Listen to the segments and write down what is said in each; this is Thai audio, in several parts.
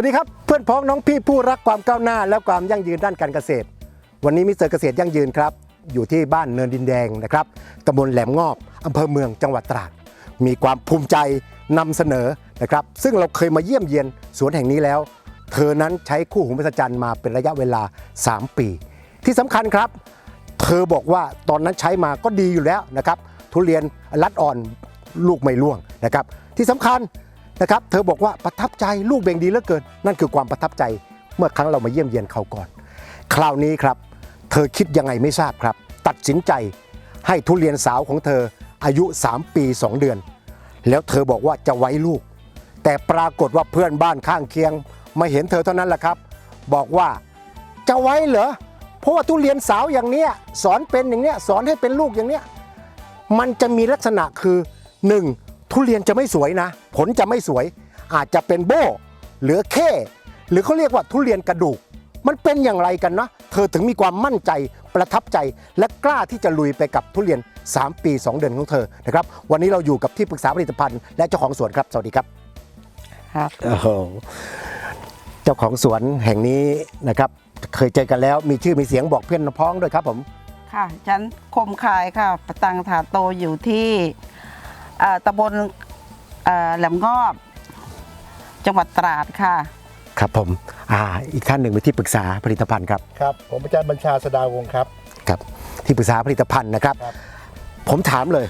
วัสดีครับเพื่อนพ้องน้องพี่ผู้รักความก้าวหน้า และความยั่งยืนด้านการเกษตร วันนี้มิสเตอร์เกษตรยั่งยืนครับ อยู่ที่บ้านเนินดินแดงนะครับตำบลแหลมงอบอำเภอเมืองจังหวัดตราดมีความภูมิใจนำเสนอนะครับ ซึ่งเราเคยมาเยี่ยมเยียนสวนแห่งนี้แล้ว เธอนั้นใช้คู่หูมหัศจรรย์มาเป็นระยะเวลา 3 ปี ที่สำคัญครับ เธอบอกว่าตอนนั้นใช้มาก็ดีอยู่แล้วนะครับ ทุเรียนรัดอ่อนลูกไม่ร่วงนะครับ ที่สำคัญ นะครับเธอบอกว่าประทับใจลูกเบ่งดีเหลือเกิน นั่นคือความประทับใจเมื่อครั้งเรามาเยี่ยมเยียนเขาก่อน คราวนี้ครับ เธอคิดยังไงไม่ทราบครับ ตัดสินใจให้ทุเรียนสาวของเธออายุ 3 ปี 2 เดือน แล้วเธอบอกว่าจะไว้ลูก แต่ปรากฏว่าเพื่อนบ้านข้างเคียง มาเห็นเธอเท่านั้นแหละครับ บอกว่าจะไว้เหรอเพราะว่าทุเรียนสาวอย่างเนี้ยสอนเป็นอย่างเนี้ยสอนให้เป็นลูกอย่างเนี้ยมันจะมีลักษณะคือ 1. ทุเรียนจะไม่สวยนะ ผลจะไม่สวย อาจจะเป็นโบ้เหลือแค่หรือเขาเรียกว่าทุเรียนกระดูก มันเป็นอย่างไรกันนะ เธอถึงมีความมั่นใจประทับใจ และกล้าที่จะลุยไปกับทุเรียน 3 ปี 2 เดือนของเธอนะครับวันนี้เราอยู่กับที่ปรึกษาผลิตภัณฑ์และเจ้าของสวนครับสวัสดีครับครับโอ้โหเจ้าของสวนแห่งนี้นะครับ เคยเจอกันแล้วมีชื่อมีเสียงบอกเพื่อนพ้องด้วยครับผม ค่ะ ฉันคมคายค่ะ ประตังถาโตอยู่ที่เอ่อ ตำบลเอ่อแหลมงอบ จังหวัดตราดค่ะ ครับผมอ่าอีกท่านหนึ่งเป็นที่ปรึกษาผลิตภัณฑ์ครับ ครับ ผมอาจารย์บัญชาสดาวงศ์ครับ ครับ ที่ปรึกษาผลิตภัณฑ์นะครับ ครับ ผมถามเลย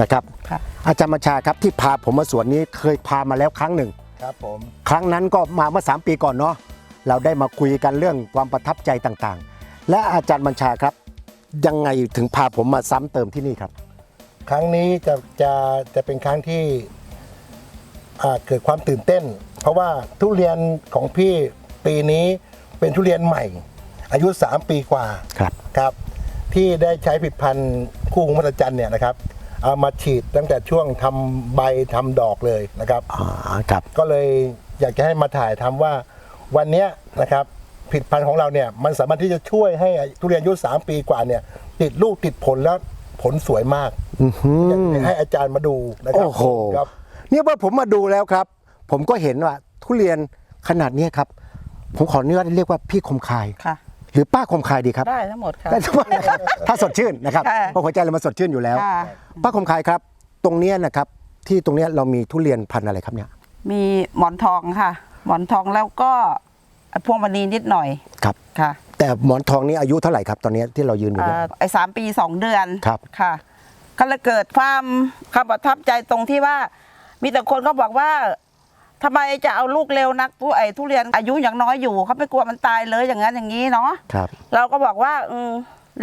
นะครับค่ะอาจารย์บัญชาครับที่พาผมมาสวนนี้เคยพามาแล้วครั้งหนึ่ง ครับผม ครั้งนั้นก็มาเมื่อ 3 ปีก่อนเนาะเราได้มาคุยกันเรื่องความประทับใจต่างๆ และอาจารย์บัญชาครับ ยังไงถึงพาผมมาซ้ำเติมที่นี่ครับ ครั้งนี้จะจะจะเป็นครั้งที่อ่าเกิดความตื่นเต้น เพราะว่าทุเรียนของพี่ปีนี้เป็นทุเรียนใหม่ อายุ 3 ปีกว่าครับครับ ที่ได้ใช้ผลิดพันธุ์คู่หูมหัศจรรย์เนี่ยนะครับเอามาฉีดตั้งแต่ช่วงทำใบทำดอกเลยนะครับอ๋อครับก็เลยอยากจะให้มาถ่ายทำว่าวันเนี้ยนะครับผลิดพันธุ์ของเราเนี่ยมันสามารถที่จะช่วยให้ทุเรียนอายุ 3 ปีกว่าเนี่ยติดลูกติดผลแล้ว ผลสวยมากอื้อหืออยากจะให้อาจารย์มาดูนะครัโอ้โหครับเนี่ยว่าผมมาดูแล้วครับ ผมก็เห็นว่า ทุเรียนขนาดเนี้ยครับ ผมขออนุญาตเรียกว่าพี่คมคายค่ะหรือป้าคมคายดีครับ ได้ทั้งหมดค่ะได้ทั้งหมดนะครับถ้าสดชื่นนะครับค่ะเพราะหัวใจเรามาสดชื่นอยู่แล้วค่ะป้าคมคายครับ ตรงเนี้ยนะครับ ที่ตรงเนี้ยเรามีทุเรียนพันธุ์อะไรครับเนี่ย มีหมอนทองค่ะ หมอนทองแล้วก็พวงมณีนิดหน่อยครับค่ะ แต่หมอนทองนี้อายุเท่าไหร่ครับตอนเนี้ยที่เรายืนอยู่เอ่เนี่ยอไอ้สามปีสองเดือนครับ ค่ะ ก็เลยเกิดความความประทับใจตรงที่ว่า มีแต่คนก็บอกว่าทำไมจะเอาลูกเร็วนักทุไอ้ทุเรียนอายุอย่างน้อยอยู่เขาไม่กลัวมันตายเลยอย่างนั้นอย่างนี้เนาะ ครับ เราก็บอกว่าอืม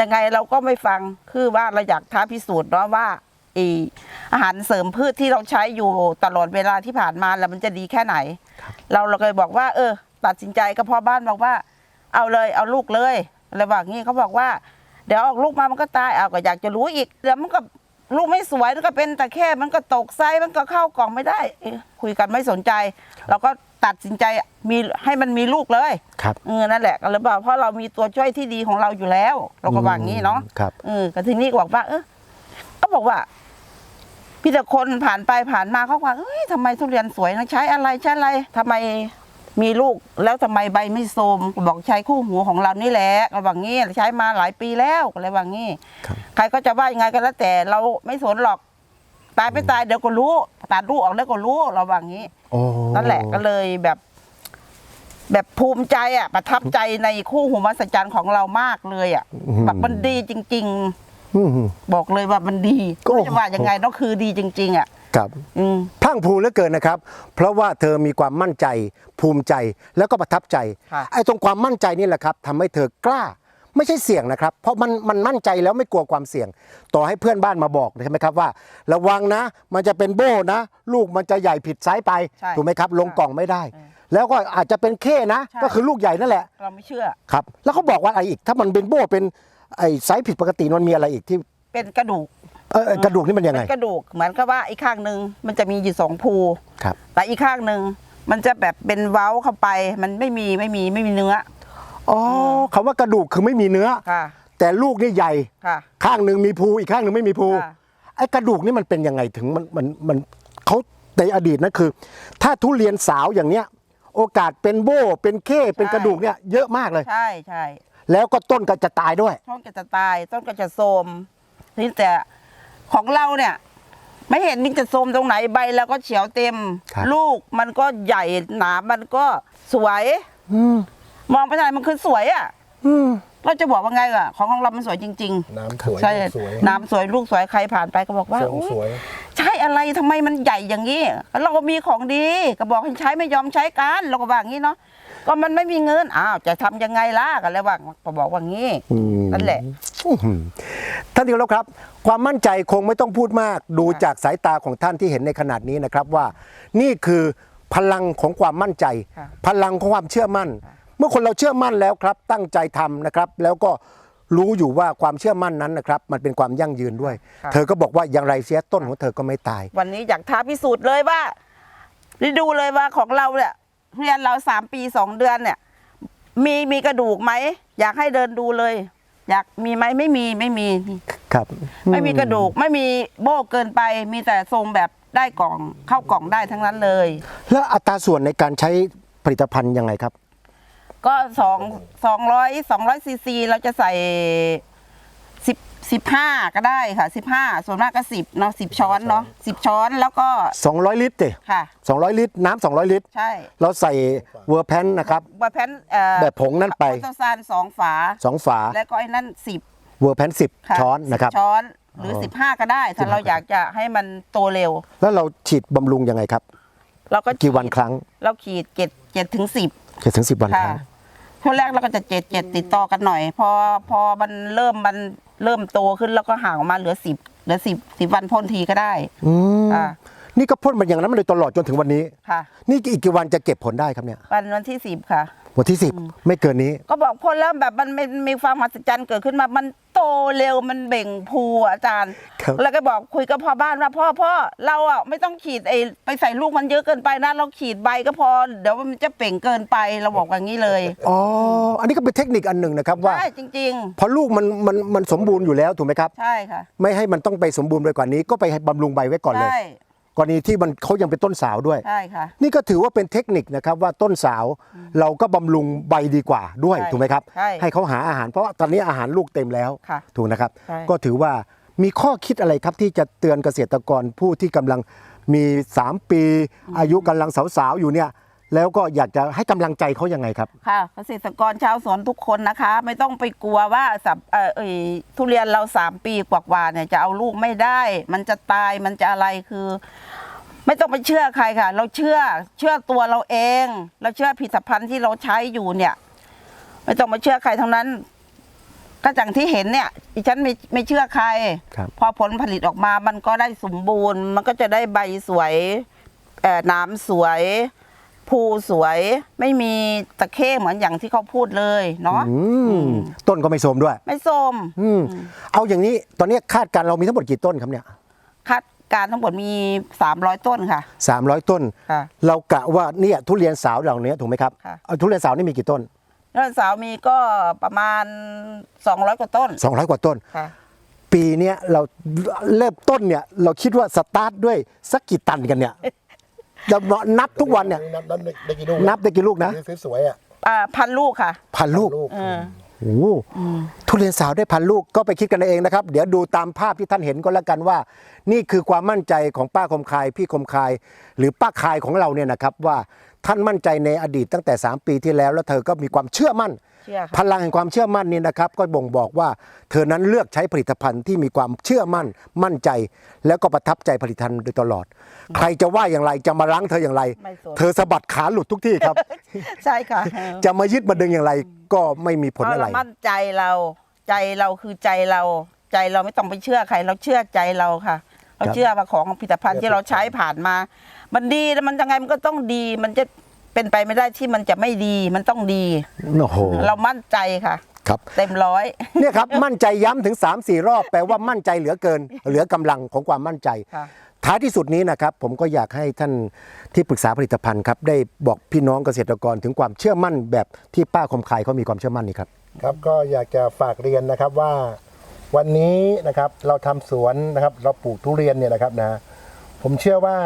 ยังไงเราก็ไม่ฟังคือว่าเราอยากท้าพิสูจน์เนาะว่าไออาหารเสริมพืชที่เราใช้อยู่ตลอดเวลาที่ผ่านมาแล้วมันจะดีแค่ไหน เราเราเลยบอกว่า เออ ตัดสินใจก็พ่อบ้านบอกว่า เอาเลยเอาลูกเลยอะไรแบบนี้เขาบอกว่า เดี๋ยวออกลูกมามันก็ตายเอาก็อยากจะรู้อีกเดี๋ยวมันก็ลูกไม่สวยมันก็เป็นแต่แค่มันก็ตกไซส์มันก็เข้ากล่องไม่ได้เอ๊ะคุยกันไม่สนใจ เราก็ตัดสินใจมีให้มันมีลูกเลยครับเออนั่นแหละก็เลยบอกเพราะเรามีตัวช่วยที่ดีของเราอยู่แล้ว เราก็ว่าอย่างนี้เนาะครับเออก็ทีนี้ก็บอกว่าเออก็บอกว่าพี่แต่คนผ่านไปผ่านมาเขาว่าเอ้ยทำไมทุเรียนสวยนะใช้อะไรใช้อะไรทำไม มีลูกแล้วทำไมใบไม่โทรมก็บอกใช้คู่หูของเรานี่แหละก็บอกงี้ใช้มาหลายปีแล้วก็เลยว่างี้ ครับ ใครก็จะว่ายังไงก็แล้วแต่เราไม่สนหรอกตายไม่ตายเดี๋ยวก็รู้ตัดลูกออกแล้วก็รู้เราว่างี้ โอ้นั่นแหละก็เลยแบบ แบบภูมิใจอะประทับใจในคู่หูมหัศจรรย์ของเรามากเลยอะแบบมันดีจริงอื้อหือๆบอกเลยว่ามันดีก็ ไม่จะว่ายังไงต้องคือดีจริง ๆ อะ ครับอืมพรั่งพรูเหลือเกินนะครับ เพราะว่าเธอมีความมั่นใจ ภูมิใจแล้วก็ประทับใจค่ะไอ้ตรงความมั่นใจนี่แหละครับทำให้เธอกล้าไม่ใช่เสี่ยงนะครับ เพราะมันมันมั่นใจแล้วไม่กลัวความเสี่ยง ต่อให้เพื่อนบ้านมาบอกใช่ไหมครับว่า ระวังนะ มันจะเป็นโบ้นะ ลูกมันจะใหญ่ผิดไซส์ไปใช่ถูกไหมครับ ลงกล่องไม่ได้เออแล้วก็อาจจะเป็นเข้นะใช่ก็คือลูกใหญ่นั่นแหละ เราไม่เชื่อครับ แล้วเขาบอกว่าอะไรอีก ถ้ามันเป็นโบ้เป็นไอ้ไซส์ผิดปกติมันมีอะไรอีกที่เป็นกระดูก เออเออกระดูกนี่มันยังไง เป็นกระดูกเหมือนกับว่าอีกข้างหนึ่งมันจะมีอยู่สองภูครับ แต่อีกข้างหนึ่งมันจะแบบเป็นเว้าเข้าไปมันไม่มีไม่มีไม่มีเนื้ออ๋อคำว่ากระดูกคือไม่มีเนื้อ ค่ะแต่ลูกนี่ใหญ่ ค่ะ ข้างหนึ่งมีภูอีกข้างหนึ่งไม่มีภูค่ะ ไอ้กระดูกนี่มันเป็นยังไงถึงมันมันมันเขาในอดีตนะคือ ถ้าทุเรียนสาวอย่างเนี้ย โอกาสเป็นโบ้เป็นเข้ เป็นใช่กระดูกเนี่ยเยอะมากเลย ใช่ใช่แล้วก็ต้นก็จะตายด้วย ต้นก็จะตายต้นก็จะโทรมนี่แต่ ของเราเนี่ย ไม่เห็นมันจะโทรมตรงไหนใบแล้วก็เฉียวเต็ม ครับ ลูกมันก็ใหญ่หนามันก็สวย อืมมองไปทางไหนมันคือสวยอะอืมเราจะบอกว่าไงล่ะของของเรามันสวยจริง น้ำสวยๆ ใช่สวยน้ำสวยลูกสวยใครผ่านไปก็บอกว่าทรงอุ๊ย สวย ใช้อะไรทำไมมันใหญ่อย่างนี้ เราก็มีของดีก็บอกให้ใช้ไม่ยอมใช้กันเราก็ว่าอย่างนี้เนาะก็มันไม่มีเงินอ้าวจะทำยังไงล่ะกันแล้วว่าก็บอกว่างี้ อืมนั่นแหละ อื้อหือ ท่านที่เคารพครับ ความมั่นใจคงไม่ต้องพูดมาก ดูจากสายตาของท่านที่เห็นในขนาดนี้นะครับว่า นี่คือพลังของความมั่นใจค่ะพลังของความเชื่อมั่น เมื่อคนเราเชื่อมั่นแล้วครับ ตั้งใจทำนะครับ แล้วก็รู้อยู่ว่าความเชื่อมั่นนั้นนะครับ มันเป็นความยั่งยืนด้วยค่ะเธอก็บอกว่าอย่างไรเสียต้นของเธอก็ไม่ตาย วันนี้อยากท้าพิสูจน์เลยว่าได้ดูเลยว่าของเราเนี่ยเรียนเราสามปีสองเดือนเนี่ย มีมีกระดูกไหมอยากให้เดินดูเลย อยากมีไหมไม่มีไม่มี ครับไม่มีกระดูกไม่มีโบ้เกินไป มีแต่ทรงแบบได้กล่องเข้ากล่องได้ทั้งนั้นเลย แล้วอัตราส่วนในการใช้ผลิตภัณฑ์ยังไงครับ ก็สองสองร้อยสองร้อยซีซีเราจะใส่ สิบสิบห้าก็ได้ค่ะสิบห้าส่วนมากก็สิบเนาะสิบช้อนเนาะสิบช้อนแล้วก็200 ลิตรเจค่ะ 200 ลิตร น้ำ200 ลิตร ใช่เราใส่เวอร์แพนนะครับ บะแพนเอ่อแบบผงนั่นไป โพตซานสองฝาสองฝา แล้วก็ไอ้นั่นสิบเวอร์แพนสิบค่ะช้อนนะครับ10ช้อนหรือออ สิบห้าก็ได้ ถ้าเราอยากจะให้มันโตเร็ว แล้วเราฉีดบำรุงยังไงครับ เราก็กี่วันครั้งเราขีดเจ็ดเจ็ดถึงสิบเจ็ดถึงสิบวันคค่ะรั้ง ช่วงแรกเราก็จะเจ็ดเจ็ดติดต่อกันหน่อย พอพอมันเริ่มมัน เริ่มโตขึ้นแล้วก็ห่างออกมาเหลือสิบเหลือสิบสิบวันพ่นทีก็ได้อืมอ่านี่ก็พ่นมันอย่างนั้นมาโดยตลอดจนถึงวันนี้ ค่ะ นี่อีกกี่วันจะเก็บผลได้ครับเนี่ยวันวันที่สิบค่ะ วันที่สิบไม่เกินนี้ ก็บอกพ่นแล้วแบบมันมันมีความมหัศจรรย์เกิดขึ้นมา มันโตเร็วมันเบ่งพูอะอาจารย์ ครับ แล้วก็บอกคุยกับพ่อบ้านว่าพ่อพ่อเราอะไม่ต้องขีดไอไปใส่ลูกมันเยอะเกินไปนะเราขีดใบก็พอเดี๋ยวมันจะเป่งเกินไปเราบอกอย่างนี้เลยอ๋ออันนี้ก็เป็นเทคนิคอันหนึ่งนะครับว่า ใช่จริง พอลูกมันมันมันสมบูรณ์อยู่แล้วถูกไหมครับ ๆ ใช่ค่ะ ไม่ให้มันต้องไปสมบูรณ์ไปกว่านี้ก็ไปให้บำรุงใบไว้ก่อนเลย ใช่ กรณีที่มันเขายังเป็นต้นสาวด้วย ใช่ค่ะ นี่ก็ถือว่าเป็นเทคนิคนะครับว่าต้นสาวเราก็บำรุงใบดีกว่าด้วยใช่ถูกไหมครับใช่ให้เขาหาอาหารเพราะว่าตอนนี้อาหารลูกเต็มแล้วค่ะถูกนะครับ ใช่ ก็ถือว่ามีข้อคิดอะไรครับที่จะเตือนเกษตรกรผู้ที่กำลังมี 3 ปี อายุกำลังสาวๆอยู่เนี่ย แล้วก็อยากจะให้กำลังใจเขายังไงครับ ค่ะเกษตรกรชาวสวนทุกคนนะคะ ไม่ต้องไปกลัวว่าสับเอ่อเอยทุเรียนเราสามปีกว่าๆเนี่ยจะเอาลูกไม่ได้ มันจะตายมันจะอะไรคือ ไม่ต้องไปเชื่อใครค่ะ เราเชื่อเชื่อตัวเราเอง เราเชื่อผลิตภัณฑ์ที่เราใช้อยู่เนี่ย ไม่ต้องมาเชื่อใครทั้งนั้น ก็อย่างที่เห็นเนี่ยดิฉันไม่ไม่เชื่อใคร ครับ พอผลผลิตออกมามันก็ได้สมบูรณ์ มันก็จะได้ใบสวยเอ่อน้ำสวย ภูสวยไม่มีตะเข้เหมือนอย่างที่เขาพูดเลยเนาะอืมต้นก็ไม่โทรมด้วย ไม่ส้มอืมเอาอย่างนี้ตอนนี้คาดการณ์เรามีทั้งหมดกี่ต้นครับเนี่ยคาดการณ์ทั้งหมดมี 300 ต้นค่ะสามร้อยต้น ค่ะ เรากะว่าเนี่ยทุเรียนสาวเหล่านี้ถูกไหมครับค่ะ เอาทุเรียนสาวนี่มีกี่ต้น แล้วสาวมีก็ประมาณ 200 กว่าต้น200 กว่าต้น ค่ะ ปีเนี้ยเราเริ่มต้นเนี่ยเราคิดว่าสตาร์ทด้วยสักกี่ตันกันเนี่ย จะนับทุกวันเนี่ย นับนับได้กี่ลูกนับได้กี่ลูกนะสวยๆอะอ่าพันลูกค่ะ พันลูกลูกเออโอ้โหทุเรียนสาวได้พันลูกก็ไปคิดกันเองนะครับ เดี๋ยวดูตามภาพที่ท่านเห็นก็แล้วกันว่า นี่คือความมั่นใจของป้าคมคายพี่คมคาย หรือป้าคายของเราเนี่ยนะครับว่า ท่านมั่นใจในอดีตตั้งแต่ 3 ปีที่แล้ว แล้วเธอก็มีความเชื่อมั่น เชื่อพค่ะ ลังแห่งความเชื่อมั่นนี่นะครับ ก็บ่งบอกว่า เธอนั้นเลือกใช้ผลิตภัณฑ์ที่มีความเชื่อมั่น มั่นใจ แล้วก็ประทับใจผลิตภัณฑ์โดยตลอด ใครจะว่าอย่างไรจะมารั้งเธออย่างไร ไม่สน เธอสะบัดขาหลุดทุกที่ครับ ใช่ค่ะจะมายึดมาดึงอย่างไรก็ไม่มีผลเพราะอะไร เรามั่นใจเราใจเราคือใจเราใจเราไม่ต้องไปเชื่อใคร เราเชื่อใจเราค่ะ เราครับเชื่อว่าของผลิตภัณฑ์ที่เราใช้ผ่านมา มันดีแล้วมันยังไงมันก็ต้องดี มันจะเป็นไปไม่ได้ที่มันจะไม่ดีมันต้องดี โอ้โหเรามั่นใจค่ะ ครับ เต็มร้อย เนี่ยครับ มั่นใจย้ำถึง 3 4 รอบ แปลว่ามั่นใจเหลือเกิน เหลือกำลังของความมั่นใจ ค่ะ ท้ายที่สุดนี้นะครับ ผมก็อยากให้ท่านที่ปรึกษาผลิตภัณฑ์ครับ ได้บอกพี่น้องเกษตรกรถึงความเชื่อมั่นแบบที่ป้าคมคายเขามีความเชื่อมั่นนี่ครับ ครับก็อยากจะฝากเรียนนะครับว่าวันนี้นะครับเราทำสวนนะครับ เราปลูกทุเรียนเนี่ยนะครับนะผมเชื่อว่า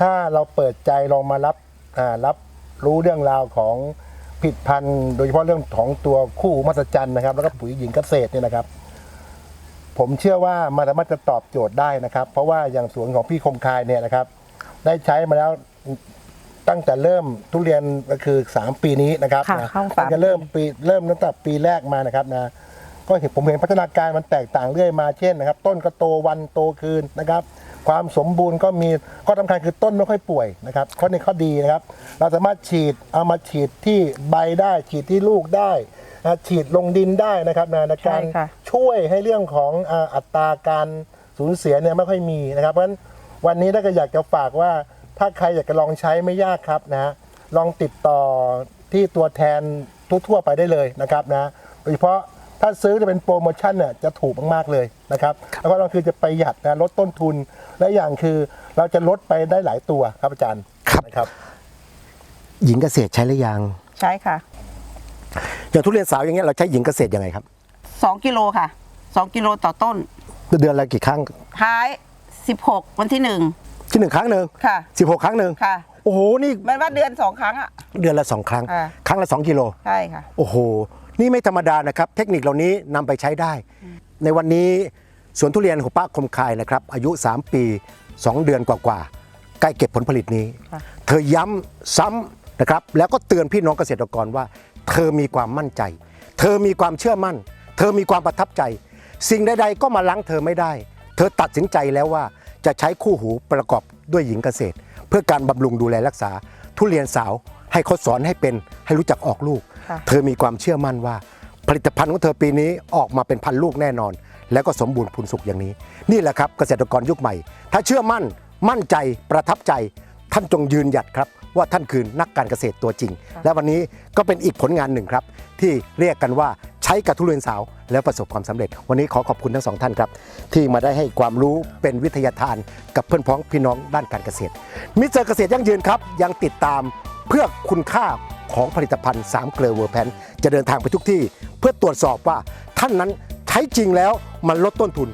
ถ้าเราเปิดใจลองมารับอ่ารับรู้เรื่องราวของผลิดพันธุ์โดยเฉพาะเรื่องของตัวคู่หูมหัศจรรย์นะครับ แล้วก็ปุ๋ยหญิงเกษตรเนี่ยนะครับ ผมเชื่อว่ามันสามารถจะตอบโจทย์ได้นะครับ เพราะว่าอย่างสวนของพี่คมคายเนี่ยนะครับ ได้ใช้มาแล้วตั้งแต่เริ่มทุเรียนก็คือ 3 ปีนี้นะครับค่ะนะเข้าสามตั้งแต่เริ่มปีเริ่มตั้งแต่ปีแรกมานะครับนะก็เห็นผมเห็นพัฒนาการมันแตกต่างเรื่อยมาเช่นนะครับ ต้นก็โตวันโตคืนนะครับ ความสมบูรณ์ก็มีข้อสำคัญคือต้นไม่ค่อยป่วยนะครับข้อนี้ข้อดีนะครับ เราสามารถฉีดเอามาฉีดที่ใบได้ ฉีดที่ลูกได้นะฉีดลงดินได้นะครับนะในการใช่ค่ะ ช่วยให้เรื่องของอ่าอัตราการสูญเสียเนี่ยไม่ค่อยมีนะครับเพราะฉะนั้นวันนี้ถ้าก็อยากจะฝากว่า ถ้าใครอยากจะลองใช้ไม่ยากครับนะฮะลองติดต่อที่ตัวแทนทั่วๆไปได้เลยนะครับนะโดยเฉพาะ ถ้าซื้อจะเป็นโปรโมชั่นเนี่ยจะถูกมากๆเลยนะครับแล้วก็เราคือจะประหยัดนะลดต้นทุนและอย่างคือเราจะลดไปได้หลายตัวครับอาจารย์ครับนะครับหญิงเกษตรใช้หรือยังใช่ค่ะอย่างทุเรียนสาวอย่างเงี้ยเราใช้หญิงเกษตรยังไงครับสองกิโลค่ะสองกิโลต่อต้น เดือนละกี่ครั้งท้ายสิบหกวันที่หนึ่งที่หนึ่งครั้งหนึ่งค่ะสิบหกครั้งหนึ่งค่ะโอ้โหนี่มันว่าเดือนสองครั้งอะเดือนละสองครั้งอ่าครั้งละสองกิโลใช่ค่ะโอ้โห นี่ไม่ธรรมดานะครับ เทคนิคเหล่านี้นำไปใช้ได้ ในวันนี้สวนทุเรียนของป้าคมคายนะครับ อายุ 3 ปี 2 เดือนกว่าๆใกล้เก็บผลผลิตนี้ค่ะเธอย้ำซ้ำนะครับ แล้วก็เตือนพี่น้องเกษตรกรว่า เธอมีความมั่นใจ เธอมีความเชื่อมั่น เธอมีความประทับใจ สิ่งใดๆก็มาล้างเธอไม่ได้ เธอตัดสินใจแล้วว่าจะใช้คู่หูประกอบด้วยหญิงเกษตร เพื่อการบำรุงดูแลรักษาทุเรียนสาวให้เขาสอนให้เป็นให้รู้จักออกลูกค่ะ เธอมีความเชื่อมั่นว่า ผลิตภัณฑ์ของเธอปีนี้ออกมาเป็นพันลูกแน่นอน แล้วก็สมบูรณ์พูนสุขอย่างนี้ นี่แหละครับเกษตรกรยุคใหม่ ถ้าเชื่อมั่นมั่นใจประทับใจ ท่านจงยืนหยัดครับ ว่าท่านคือนักการเกษตรตัวจริง และวันนี้ก็เป็นอีกผลงานหนึ่งครับ ที่เรียกกันว่าใช้กับทุเรียนสาวแล้วประสบความสำเร็จ วันนี้ขอขอบคุณทั้งสองท่านครับ ที่มาได้ให้ความรู้เป็นวิทยาทานกับเพื่อนพ้องพี่น้องด้านการเกษตร มิสเตอร์เกษตรยั่งยืนครับ ยังติดตามเพื่อคุณค่า ของผลิตภัณฑ์3เกลือเวอร์แพนจะเดินทางไปทุกที่ เพื่อตรวจสอบว่าท่านนั้นใช้จริงแล้วมันลดต้นทุน